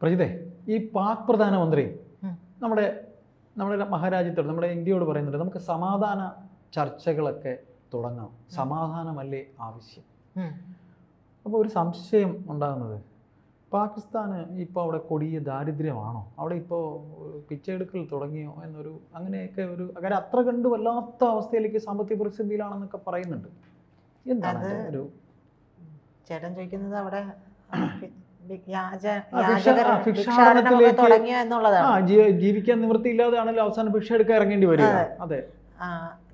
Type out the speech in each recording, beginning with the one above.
പ്രജിതേ ഈ പാക് പ്രധാനമന്ത്രി നമ്മുടെ നമ്മുടെ മഹാരാജ്യത്തോട് നമ്മുടെ ഇന്ത്യയോട് പറയുന്നുണ്ട് നമുക്ക് സമാധാന ചർച്ചകളൊക്കെ തുടങ്ങാം. സമാധാനമല്ലേ ആവശ്യം. അപ്പോൾ ഒരു സംശയം ഉണ്ടാകുന്നത് പാകിസ്ഥാന് ഇപ്പോൾ അവിടെ കൊടിയ ദാരിദ്ര്യമാണോ? അവിടെ ഇപ്പോൾ പിച്ചെടുക്കൽ തുടങ്ങിയോ എന്നൊരു അങ്ങനെയൊക്കെ ഒരു അങ്ങനെ അത്ര കണ്ട് വല്ലാത്ത അവസ്ഥയിലേക്ക് സാമ്പത്തിക പ്രതിസന്ധിയിലാണെന്നൊക്കെ പറയുന്നുണ്ട്. എന്താണ് ഒരു ചേട്ടൻ ചോദിക്കുന്നത് അവിടെ ജീവിക്കാൻ നിവൃത്തിയില്ലാതെയാണല്ലോ അവസാനം ഭിക്ഷ എടുക്കാൻ ഇറങ്ങേണ്ടി വരിക. അതെ.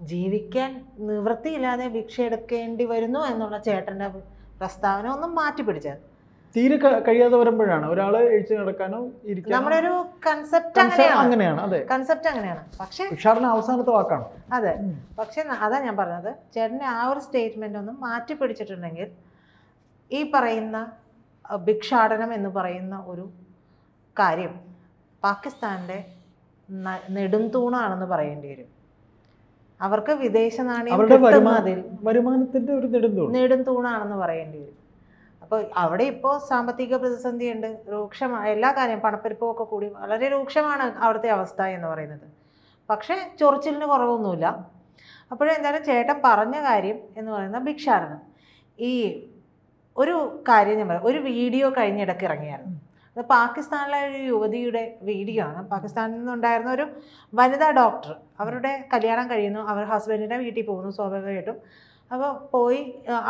ജീവിക്കാൻ നിവൃത്തിയില്ലാതെ ഭിക്ഷ എടുക്കേണ്ടി വരുന്നു എന്നുള്ള ചേട്ടന്റെ പ്രസ്താവന ഒന്നും മാറ്റി പിടിച്ചത് തീരെ കഴിയാതെ വരുമ്പോഴാണ്. ഒരാൾ എഴുതി നടക്കാനോ നമ്മുടെ ഒരു കൺസെപ്റ്റ് അങ്ങനെയാണ്. അതെ. കൺസെപ്റ്റ് അങ്ങനെയാണ്. പക്ഷേ അവസാനത്തെ വാക്കാണ്. അതെ. പക്ഷെ അതാ ഞാൻ പറഞ്ഞത്. ചേട്ടന്റെ ആ ഒരു സ്റ്റേറ്റ്മെന്റ് ഒന്നും മാറ്റി പിടിച്ചിട്ടുണ്ടെങ്കിൽ ഈ പറയുന്ന ഭിക്ഷാടനം എന്ന് പറയുന്ന ഒരു കാര്യം പാകിസ്ഥാന്റെ നെടുംതൂണാണെന്ന് പറയേണ്ടി വരും. അവർക്ക് വിദേശ നാണയം കിട്ടുന്നതിൽ വരുമാനത്തിന്റെ ഒരു നെടുംതൂണാണെന്ന് പറയേണ്ടി വരും. അപ്പോൾ അവിടെ ഇപ്പോൾ സാമ്പത്തിക പ്രതിസന്ധി ഉണ്ട് രൂക്ഷമായ എല്ലാ കാര്യം പണപ്പെരുപ്പവും ഒക്കെ കൂടി വളരെ രൂക്ഷമാണ് അവിടുത്തെ അവസ്ഥ എന്ന് പറയുന്നത്. പക്ഷേ ചൊറിച്ചിലിന് കുറവൊന്നുമില്ല. അപ്പോഴെന്തായാലും ചേട്ടൻ പറഞ്ഞ കാര്യം എന്ന് പറയുന്ന ഭിക്ഷാടനം. ഈ ഒരു കാര്യം ഞാൻ പറയാം. ഒരു വീഡിയോ കഴിഞ്ഞിടയ്ക്ക് ഇറങ്ങിയായിരുന്നു. അത് പാകിസ്ഥാനിലെ ഒരു യുവതിയുടെ വീഡിയോ ആണ്. പാകിസ്ഥാനിൽ നിന്നുണ്ടായിരുന്ന ഒരു വനിതാ ഡോക്ടർ. അവരുടെ കല്യാണം കഴിയുന്നു. അവർ ഹസ്ബൻഡിന്റെ വീട്ടിൽ പോകുന്നു സ്വാഭാവികമായിട്ടും. അപ്പോൾ പോയി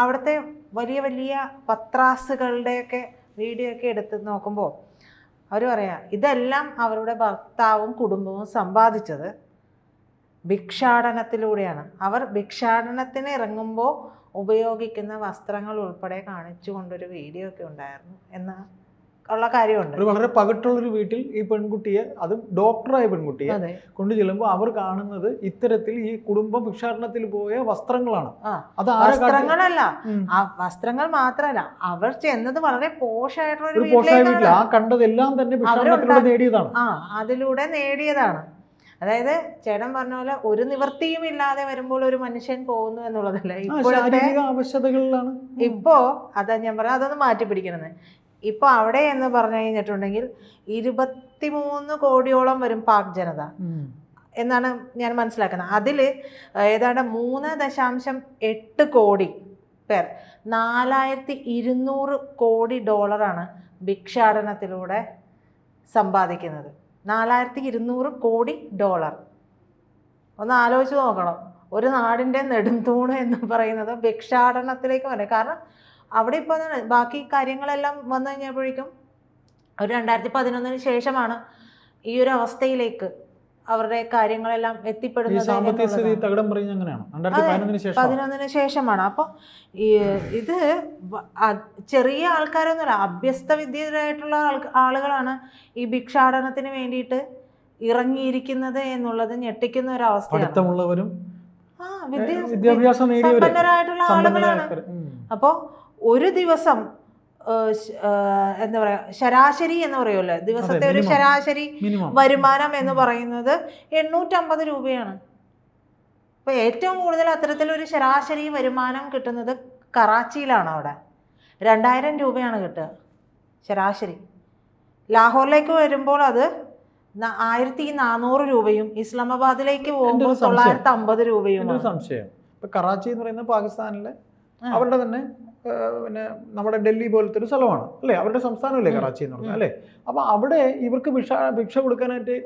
അവിടുത്തെ വലിയ വലിയ പത്രാസുകളുടെയൊക്കെ വീഡിയോ ഒക്കെ എടുത്ത് നോക്കുമ്പോൾ അവർ പറയാം ഇതെല്ലാം അവരുടെ ഭർത്താവും കുടുംബവും സമ്പാദിച്ചത് ഭിക്ഷാടനത്തിലൂടെയാണ്. അവർ ഭിക്ഷാടനത്തിന് ഇറങ്ങുമ്പോൾ ഉപയോഗിക്കുന്ന വസ്ത്രങ്ങൾ ഉൾപ്പെടെ കാണിച്ചു കൊണ്ടൊരു വീഡിയോ ഒക്കെ ഉണ്ടായിരുന്നു. എന്ന ഉള്ള കാര്യമുണ്ട്. വളരെ പകട്ടുള്ളൊരു വീട്ടിൽ ഈ പെൺകുട്ടിയെ അതും ഡോക്ടറായ പെൺകുട്ടിയെ കൊണ്ട് ചെല്ലുമ്പോൾ അവർ കാണുന്നത് ഇത്തരത്തിൽ ഈ കുടുംബ ഭിക്ഷാടനത്തിൽ പോയ വസ്ത്രങ്ങളാണ്. അത് വസ്ത്രങ്ങളല്ല. ആ വസ്ത്രങ്ങൾ മാത്രമല്ല അവർ ചെന്നത് വളരെ പോഷായിട്ടുള്ള ഒരു ഒരു പോഷായ വീട്ടിൽ ആ കണ്ടതെല്ലാം തന്നെ ഭിക്ഷാടനത്തിലൂടെ നേടിയതാണ്. ആ അതിലൂടെ നേടിയതാണ്. അതായത് ചേട്ടൻ പറഞ്ഞ പോലെ ഒരു നിവൃത്തിയും ഇല്ലാതെ വരുമ്പോൾ ഒരു മനുഷ്യൻ പോകുന്നു എന്നുള്ളതല്ല. ഇപ്പോഴത്തെ ആവശ്യതകളിലാണ്. ഇപ്പോ അതാ ഞാൻ പറഞ്ഞ അതൊന്ന് മാറ്റി പിടിക്കണമെന്ന് ഇപ്പൊ അവിടെ എന്ന് പറഞ്ഞു കഴിഞ്ഞിട്ടുണ്ടെങ്കിൽ ഇരുപത്തിമൂന്ന് കോടിയോളം വരും പാക് ജനത. എന്നാണ് ഞാൻ മനസ്സിലാക്കുന്നത്. അതിൽ ഏതാണ്ട് മൂന്ന് ദശാംശം എട്ട് കോടി പേർ നാലായിരത്തി ഇരുന്നൂറ് കോടി ഡോളറാണ് ഭിക്ഷാടനത്തിലൂടെ സമ്പാദിക്കുന്നത്. നാലായിരത്തി ഇരുന്നൂറ് കോടി ഡോളർ. ഒന്ന് ആലോചിച്ച് നോക്കണം. ഒരു നാടിന്റെ നെടുന്തൂണ് എന്ന് പറയുന്നത് ഭിക്ഷാടനത്തിലേക്ക് വരെ കാരണം അവിടെ ഇപ്പോൾ ബാക്കി കാര്യങ്ങളെല്ലാം വന്നു കഴിഞ്ഞപ്പോഴേക്കും ഒരു രണ്ടായിരത്തി പതിനൊന്നിന് ശേഷമാണ് ഈ ഒരു അവസ്ഥയിലേക്ക് അവരുടെ കാര്യങ്ങളെല്ലാം എത്തിപ്പെടുന്നത് സാമ്പത്തിക സ്ഥിതി. തകിടം പറയുന്നത് അങ്ങനെയാണ്. പതിനൊന്നിന് ശേഷമാണ്? അപ്പോൾ ഇത് ചെറിയ ആൾക്കാരൊന്നുമല്ല അഭ്യസ്ത വിദ്യരായിട്ടുള്ള ആളുകളാണ് ഈ ഭിക്ഷാടനത്തിന് വേണ്ടിയിട്ട് ഇറങ്ങിയിരിക്കുന്നത് എന്നുള്ളത് ഞെട്ടിക്കുന്ന ഒരു അവസ്ഥയാണ് ആ വിദ്യാഭ്യാസം സമ്പന്നരായിട്ടുള്ള ആളുകളാണ്. അപ്പോ അപ്പോൾ ഒരു ദിവസം എന്താ പറയാ ശരാശരി എന്ന് പറയുമല്ലോ. ദിവസത്തെ ഒരു ശരാശരി വരുമാനം എന്ന് പറയുന്നത് എണ്ണൂറ്റമ്പത് രൂപയാണ്. അപ്പോൾ ഏറ്റവും കൂടുതൽ അത്തരത്തിലൊരു ശരാശരി വരുമാനം കിട്ടുന്നത് കറാച്ചിയിലാണ് അവിടെ. രണ്ടായിരം രൂപയാണ് കിട്ടുക. ശരാശരി. ലാഹോറിലേക്ക് വരുമ്പോൾ അത് ആയിരത്തി നാനൂറ് രൂപയും ഇസ്ലാമാബാദിലേക്ക് പോകുമ്പോൾ. തൊള്ളായിരത്തി അമ്പത് രൂപയും സംശയം. ഇപ്പൊ കറാച്ചി എന്ന് പറയുന്നത് പാകിസ്ഥാനിലെ അവരുടെ തന്നെ പിന്നെ നമ്മുടെ ഡൽഹി പോലത്തെ ഒരു സ്ഥലമാണ് അല്ലേ? അവരുടെ സംസ്ഥാനമല്ലേ. കറാച്ചി എന്ന് പറഞ്ഞാൽ. അല്ലേ? അപ്പോൾ അവിടെ ഇവർക്ക് ഭിക്ഷ ഭിക്ഷ കൊടുക്കാനായിട്ട്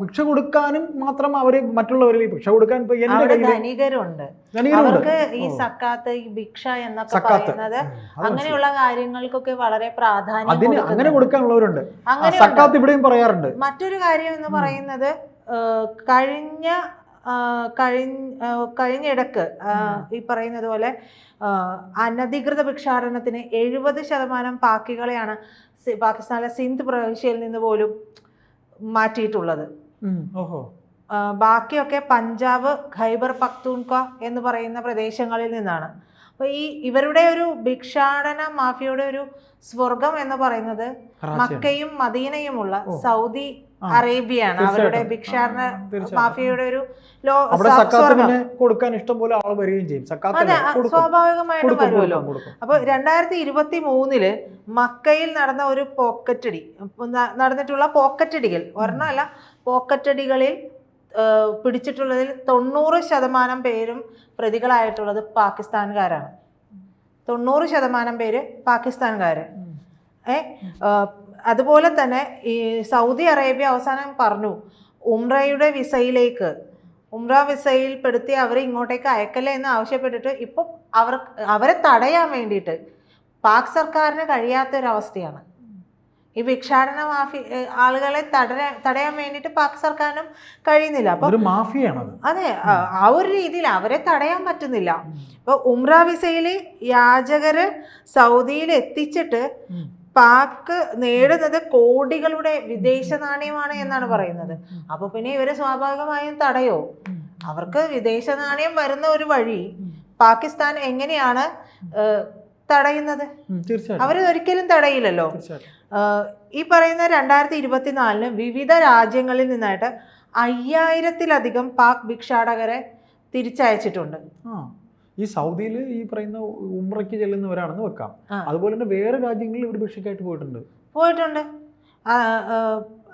ഭിക്ഷ കൊടുക്കാനും മാത്രം അവർ മറ്റുള്ളവരിൽ ഭിക്ഷ കൊടുക്കാൻ ധനികരുണ്ട്. അവർക്ക് ഈ സക്കാത്ത് ഈ ഭിക്ഷ എന്നൊക്കെ പറയുന്നത് അങ്ങനെയുള്ള കാര്യങ്ങൾക്കൊക്കെ വളരെ പ്രാധാന്യം അതിന് അങ്ങനെ കൊടുക്കാനുള്ളവരുണ്ട്. സക്കാത്ത് ഇവിടെയും പറയാറുണ്ട്. മറ്റൊരു കാര്യം എന്ന് പറയുന്നത് കഴിഞ്ഞ കഴിഞ്ഞ കഴിഞ്ഞിടക്ക് ഈ പറയുന്നത് പോലെ അനധികൃത ഭിക്ഷാടനത്തിന് എഴുപത് ശതമാനം പാക്കികളെയാണ് പാകിസ്ഥാനിലെ സിന്ധ് പ്രവിശ്യയിൽ നിന്ന് പോലും മാറ്റിയിട്ടുള്ളത്. ഓഹോ. ബാക്കിയൊക്കെ പഞ്ചാബ് ഖൈബർ പക്തൂൺക എന്ന് പറയുന്ന പ്രദേശങ്ങളിൽ നിന്നാണ്. അപ്പോൾ ഈ ഇവരുടെ ഒരു ഭിക്ഷാടന മാഫിയയുടെ ഒരു സ്വർഗം എന്ന് പറയുന്നത് മക്കയും മദീനയുമുള്ള ഉള്ള സൗദി അറേബ്യയാണ്. അവരുടെ. ഭിക്ഷാടന മാഫിയയുടെ ഒരു കൊടുക്കാൻ ഇഷ്ടം പോലെ ആൾ വരികയും ചെയ്യും. അതെ സ്വാഭാവികമായിട്ട് വരുമല്ലോ. അപ്പോൾ രണ്ടായിരത്തി ഇരുപത്തി മൂന്നിൽ മക്കയിൽ നടന്ന ഒരു പോക്കറ്റടി നടന്നിട്ടുള്ള പോക്കറ്റടികൾ ഒരെണ്ണമല്ല പോക്കറ്റടികളിൽ പിടിച്ചിട്ടുള്ളതിൽ തൊണ്ണൂറ് ശതമാനം പേരും പ്രതികളായിട്ടുള്ളത് പാകിസ്ഥാൻകാരാണ് തൊണ്ണൂറ് ശതമാനം പേര് പാകിസ്ഥാൻകാർ. ഏ അതുപോലെ തന്നെ ഈ സൗദി അറേബ്യ അവസാനം പറഞ്ഞു ഉംറയുടെ വിസയിലേക്ക് ഉംറ വിസയിൽ പെടുത്തി അവരെ ഇങ്ങോട്ടേക്ക് അയക്കല്ലേ എന്ന് ആവശ്യപ്പെട്ടിട്ട് ഇപ്പം അവർ അവരെ തടയാൻ വേണ്ടിയിട്ട് പാക് സർക്കാരിന് കഴിയാത്തൊരവസ്ഥയാണ് ഈ ഭിക്ഷാടന മാഫി ആളുകളെ തടയാൻ തടയാൻ വേണ്ടിയിട്ട് പാക് സർക്കാരിനും കഴിയുന്നില്ല. അപ്പോൾ മാഫിയാണത്. അതെ ആ ഒരു രീതിയിൽ അവരെ തടയാൻ പറ്റുന്നില്ല. അപ്പോൾ ഉംറ വിസയിൽ യാചകര് സൗദിയിൽ എത്തിച്ചിട്ട് പാക് പാക്ക് നേടുന്നത് കോടികളുടെ വിദേശ നാണയമാണ് എന്നാണ് പറയുന്നത്. അപ്പൊ പിന്നെ ഇവർ സ്വാഭാവികമായും തടയോ? അവർക്ക് വിദേശ നാണയം വരുന്ന ഒരു വഴി പാകിസ്ഥാൻ എങ്ങനെയാണ് തടയുന്നത്? അവർ ഒരിക്കലും തടയില്ലല്ലോ. ഈ പറയുന്ന രണ്ടായിരത്തി ഇരുപത്തിനാലിന് വിവിധ രാജ്യങ്ങളിൽ നിന്നായിട്ട് അയ്യായിരത്തിലധികം പാക് ഭിക്ഷാടകരെ തിരിച്ചയച്ചിട്ടുണ്ട്. ഈ സൗദിയിൽ ഈ പറയുന്ന ഉമ്രയ്ക്ക് ചെല്ലുന്നവരാണെന്ന് വെക്കാം. അതുപോലെ തന്നെ വേറെ രാജ്യങ്ങളിൽ ഇവർ ഭിക്ഷയ്ക്കായിട്ട് പോയിട്ടുണ്ട്. പോയിട്ടുണ്ട്.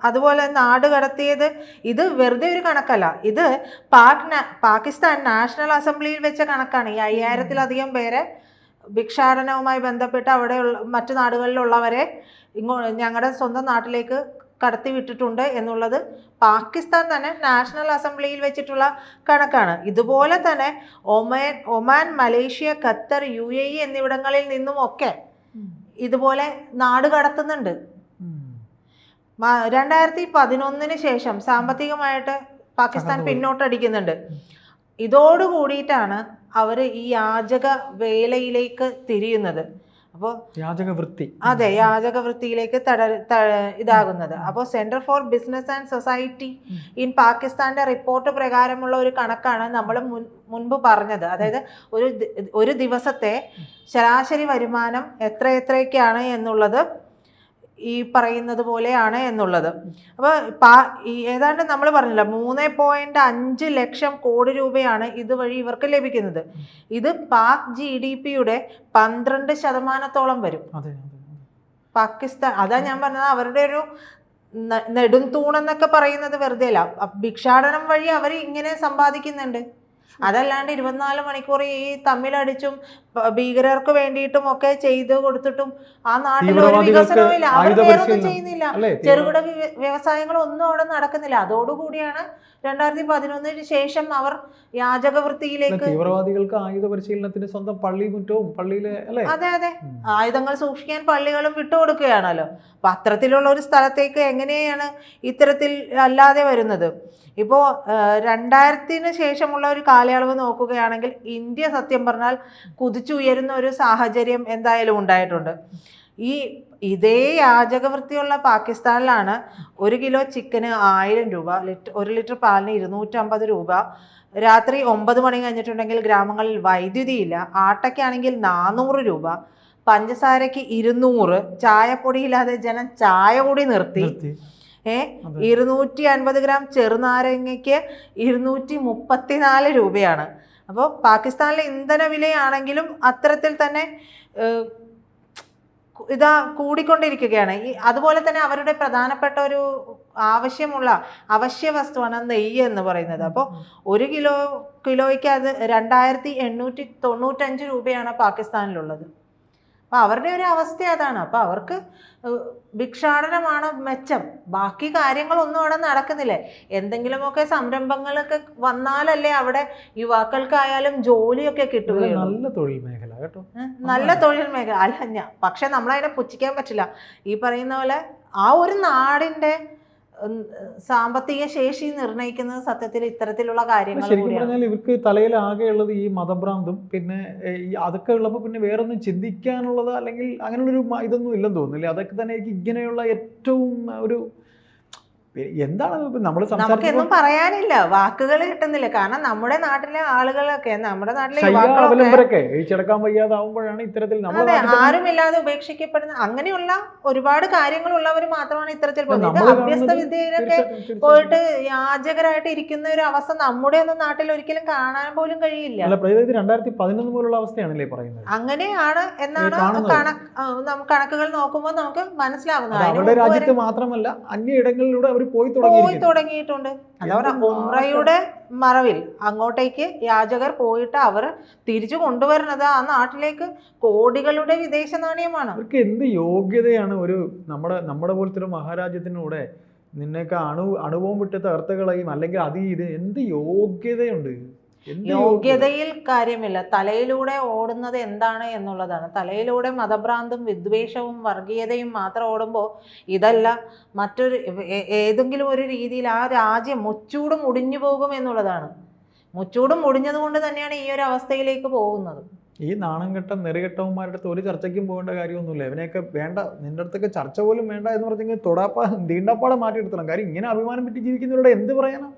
അതുപോലെ നാട് കടത്തിയത് ഇത് വെറുതെ ഒരു കണക്കല്ല. ഇത് പാക് പാകിസ്ഥാൻ നാഷണൽ അസംബ്ലിയിൽ വെച്ച കണക്കാണ്. ഈ അയ്യായിരത്തിലധികം പേരെ ഭിക്ഷാടനവുമായി ബന്ധപ്പെട്ട് അവിടെയുള്ള മറ്റു നാടുകളിലുള്ളവരെ ഇങ്ങോ ഞങ്ങളുടെ സ്വന്തം നാട്ടിലേക്ക് കടത്തി വിട്ടിട്ടുണ്ട് എന്നുള്ളത് പാകിസ്ഥാൻ തന്നെ നാഷണൽ അസംബ്ലിയിൽ വെച്ചിട്ടുള്ള കണക്കാണ്. ഇതുപോലെ തന്നെ Oman Oman Malaysia Qatar U A E എന്നിവിടങ്ങളിൽ നിന്നും ഒക്കെ ഇതുപോലെ നാട് കടത്തുന്നുണ്ട്. രണ്ടായിരത്തി പതിനൊന്നിന് ശേഷം സാമ്പത്തികമായിട്ട് പാകിസ്ഥാൻ. പിന്നോട്ടടിക്കുന്നുണ്ട്. ഇതോട് കൂടിയിട്ടാണ് അവർ ഈ യാചക വേലയിലേക്ക് തിരിയുന്നത്. അപ്പോൾ യാചക വൃത്തി അതെ യാചക വൃത്തിയിലേക്ക് തട ഇതാകുന്നത്. അപ്പോൾ centre for business and society in പാകിസ്ഥാന്റെ റിപ്പോർട്ട് പ്രകാരമുള്ള ഒരു കണക്കാണ് നമ്മൾ മുൻ മുൻപ് പറഞ്ഞത്. അതായത് ഒരു ഒരു ദിവസത്തെ ശരാശരി വരുമാനം എത്ര എത്രയൊക്കെയാണ് എന്നുള്ളത് ഈ പറയുന്നത് പോലെയാണ് എന്നുള്ളത്. അപ്പോൾ പാ ഏതാണ്ട് നമ്മൾ പറഞ്ഞില്ല മൂന്ന് പോയിന്റ് അഞ്ച് ലക്ഷം കോടി രൂപയാണ് ഇതുവഴി ഇവർക്ക് ലഭിക്കുന്നത്. ഇത് പാക് ജി ഡി പിയുടെ പന്ത്രണ്ട് ശതമാനത്തോളം വരും. പാകിസ്ഥാൻ അതാ ഞാൻ പറഞ്ഞത് അവരുടെ ഒരു ന- നെടും തൂണെന്നൊക്കെ പറയുന്നത് വെറുതെ അല്ല ഭിക്ഷാടനം വഴി അവർ ഇങ്ങനെ സമ്പാദിക്കുന്നുണ്ട്. അതല്ലാണ്ട് ഇരുപത്തിനാല് മണിക്കൂർ ഈ തമ്മിലടിച്ചും ഭീകരർക്ക് വേണ്ടിയിട്ടും ഒക്കെ ചെയ്തു കൊടുത്തിട്ടും ആ നാട്ടിൽ ഒരു തീവ്രവാദികൾക്ക് വികസനവും ഇല്ല. അവർ വേറൊന്നും ചെയ്യുന്നില്ല. ചെറുകിട വ്യവസായങ്ങൾ ഒന്നും അവിടെ നടക്കുന്നില്ല. അതോടുകൂടിയാണ് രണ്ടായിരത്തി പതിനൊന്നിന് ശേഷം അവർ യാചക വൃത്തിയിലേക്ക് തീവ്രവാദികൾക്ക് ആയുധ പരിശീലനത്തിന് സ്വന്തം പള്ളി മുറ്റവും പള്ളിയിലെ അല്ലേ? അതെ അതെ. ആയുധങ്ങൾ സൂക്ഷിക്കാൻ പള്ളികളും വിട്ടുകൊടുക്കുകയാണല്ലോ. അപ്പൊ അത്തരത്തിലുള്ള ഒരു സ്ഥലത്തേക്ക് എങ്ങനെയാണ് ഇത്തരത്തിൽ അല്ലാതെ വരുന്നത്? ഇപ്പോൾ രണ്ടായിരത്തിന് ശേഷമുള്ള ഒരു കാലയളവ് നോക്കുകയാണെങ്കിൽ ഇന്ത്യ സത്യം പറഞ്ഞാൽ കുതിച്ചുയരുന്ന ഒരു സാഹചര്യം എന്തായാലും ഉണ്ടായിട്ടുണ്ട്. ഈ ഇതേ യാചകവൃത്തിയുള്ള പാകിസ്ഥാനിലാണ് ഒരു കിലോ ചിക്കന് ആയിരം രൂപ ലിറ്റർ ഒരു ലിറ്റർ പാലിന് ഇരുന്നൂറ്റമ്പത് രൂപ രാത്രി ഒമ്പത് മണി കഴിഞ്ഞിട്ടുണ്ടെങ്കിൽ ഗ്രാമങ്ങളിൽ വൈദ്യുതിയില്ല ആട്ടയ്ക്കാണെങ്കിൽ നാനൂറ് രൂപ പഞ്ചസാരയ്ക്ക് ഇരുന്നൂറ് ചായപ്പൊടിയില്ലാതെ ജനം ചായ കൂടി നിർത്തി. ഏ. ഇരുന്നൂറ്റി അൻപത് ഗ്രാം ചെറുനാരങ്ങയ്ക്ക് ഇരുന്നൂറ്റി മുപ്പത്തിനാല് രൂപയാണ്. അപ്പോൾ പാകിസ്ഥാനിലെ ഇന്ധന വിലയാണെങ്കിലും അത്തരത്തിൽ തന്നെ ഇതാ കൂടിക്കൊണ്ടിരിക്കുകയാണ്. ഈ അതുപോലെ തന്നെ അവരുടെ പ്രധാനപ്പെട്ട ഒരു ആവശ്യമുള്ള അവശ്യ വസ്തുവാണ് നെയ്യ് എന്ന് പറയുന്നത്. അപ്പോൾ ഒരു കിലോ കിലോയ്ക്ക് അത് രണ്ടായിരത്തി എണ്ണൂറ്റി തൊണ്ണൂറ്റഞ്ച് രൂപയാണ് പാകിസ്ഥാനിലുള്ളത്. അപ്പോൾ അവരുടെ ഒരു അവസ്ഥ അതാണ്. അപ്പോൾ അവർക്ക് ഭിക്ഷാടനമാണ് മെച്ചം. ബാക്കി കാര്യങ്ങളൊന്നും അവിടെ നടക്കുന്നില്ല. എന്തെങ്കിലുമൊക്കെ സംരംഭങ്ങളൊക്കെ വന്നാലല്ലേ അവിടെ യുവാക്കൾക്കായാലും ജോലിയൊക്കെ കിട്ടുകയുള്ളൂ. നല്ല തൊഴിൽ മേഖല കേട്ടോ. നല്ല തൊഴിൽ മേഖല. അല്ല പക്ഷെ നമ്മളതിനെ പുച്ഛിക്കാൻ പറ്റില്ല. ഈ പറയുന്ന പോലെ ആ ഒരു നാടിന്റെ സാമ്പത്തിക ശേഷി നിർണയിക്കുന്നത് സത്യത്തിൽ ഇത്തരത്തിലുള്ള കാര്യങ്ങൾ ശരിക്കും പറഞ്ഞാൽ ഇവർക്ക് തലയിൽ ആകെയുള്ളത് ഈ മതഭ്രാന്തും പിന്നെ ഈ അതൊക്കെ ഉള്ളപ്പോൾ പിന്നെ വേറെ ഒന്നും ചിന്തിക്കാനുള്ളത് അല്ലെങ്കിൽ അങ്ങനെയുള്ളൊരു ഇതൊന്നും ഇല്ലെന്ന് തോന്നുന്നില്ല? അതൊക്കെ തന്നെ എനിക്ക് ഇങ്ങനെയുള്ള ഏറ്റവും ഒരു എന്താണ് നമ്മൾ നമുക്കെന്നും പറയാനില്ല. വാക്കുകൾ കിട്ടുന്നില്ല. കാരണം നമ്മുടെ നാട്ടിലെ ആളുകളൊക്കെ നമ്മുടെ നാട്ടിലെ എഴുച്ചടക്കാൻ വയ്യാതാവുമ്പോഴാണ് ഇത്തരത്തിൽ അതെ ആരുമില്ലാതെ ഉപേക്ഷിക്കപ്പെടുന്ന അങ്ങനെയുള്ള ഒരുപാട് കാര്യങ്ങളുള്ളവർ മാത്രമാണ് ഇത്തരത്തിൽ പോകുന്നത്. അഭ്യസ്ത വിദ്യയിലൊക്കെ. പോയിട്ട് യാചകരായിട്ട് ഇരിക്കുന്ന ഒരു അവസ്ഥ നമ്മുടെ ഒന്നും നാട്ടിൽ ഒരിക്കലും കാണാൻ പോലും കഴിയില്ല. രണ്ടായിരത്തി പതിനൊന്ന് പോലുള്ള അവസ്ഥയാണല്ലേ പറയുന്നത്? അങ്ങനെയാണ് എന്നാണ്. കണക്കുകൾ നോക്കുമ്പോൾ നമുക്ക് മനസ്സിലാവുന്നത്. അവരുടെ രാജ്യത്ത് മാത്രമല്ല അന്യ ഇടങ്ങളിലൂടെ അവർ പോയി തുടങ്ങിയിട്ടുണ്ട്. അതവരെ ഉമ്രയുടെ മറവിൽ അങ്ങോട്ടേക്ക് യാചകർ പോയിട്ട് അവർ തിരിച്ചു കൊണ്ടുവരുന്നത് ആ നാട്ടിലേക്ക് കോടികളുടെ വിദേശ നാണയമാണ്. അവർക്ക് എന്ത് യോഗ്യതയാണ് ഒരു നമ്മുടെ നമ്മുടെ പോലത്തെ ഒരു മഹാരാജ്യത്തിനൂടെ നിന്നൊക്കെ അണു അണുവും വിട്ട് തകർത്ത് കളയും അല്ലെങ്കിൽ അത് ഇത് എന്ത് യോഗ്യതയുണ്ട്? യോഗ്യതയിൽ കാര്യമില്ല. തലയിലൂടെ ഓടുന്നത് എന്താണ് എന്നുള്ളതാണ്. തലയിലൂടെ മതഭ്രാന്തും വിദ്വേഷവും വർഗീയതയും മാത്രം ഓടുമ്പോൾ ഇതല്ല. മറ്റൊരു ഏതെങ്കിലും ഒരു രീതിയിൽ ആ രാജ്യം മുച്ചൂടും മുടിഞ്ഞു പോകും എന്നുള്ളതാണ്. മുച്ചൂടും മുടിഞ്ഞത് കൊണ്ട് തന്നെയാണ് ഈ ഒരു അവസ്ഥയിലേക്ക് പോകുന്നത്. ഈ നാണം കെട്ട നെറുകെട്ടവന്മാരുടെ അടുത്ത് ഒരു ചർച്ചയ്ക്കും പോകേണ്ട കാര്യമൊന്നുമില്ല. ഇവനെയൊക്കെ വേണ്ട. നിന്റെ അടുത്തൊക്കെ ചർച്ച പോലും വേണ്ട എന്ന് പറഞ്ഞെങ്കിൽ തൊടാപ്പാ തീണ്ടപ്പാടെ മാറ്റിയെടുത്തോളാം കാര്യം ഇങ്ങനെ അഭിമാനം പറ്റി ജീവിക്കുന്നവരോട് എന്ത് പറയാനാ?